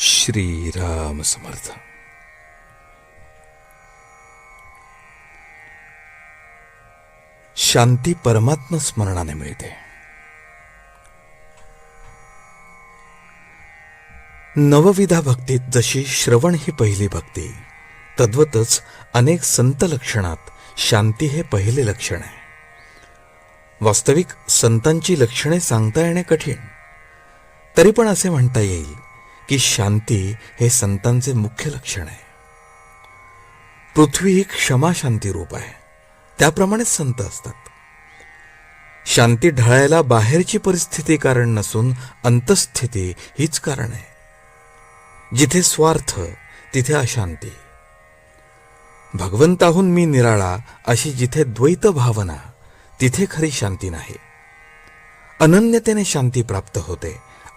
श्रीराम समर्थ। शांती परमात्म स्मरणाने मिळते. नवविधा भक्तीत जशी श्रवण ही पहिली भक्ती तद्वतच अनेक संत लक्षणात शांती हे पहिले लक्षण आहे. वास्तविक संतांची लक्षणे सांगता येणे कठीण. तरी पण असे म्हणता येईल की शांती हे संतांचे मुख्य लक्षण आहे. पृथ्वी ही क्षमा शांती रूप आहे. त्याप्रमाणेच संत असतात. शांती ढळायला बाहेरची परिस्थिती कारण नसून अंतस्थिती हीच कारण आहे. जिथे स्वार्थ तिथे अशांती. भगवंताहून मी निराळा अशी जिथे द्वैत भावना तिथे खरी शांती नाही. अनन्यतेने शांती प्राप्त होते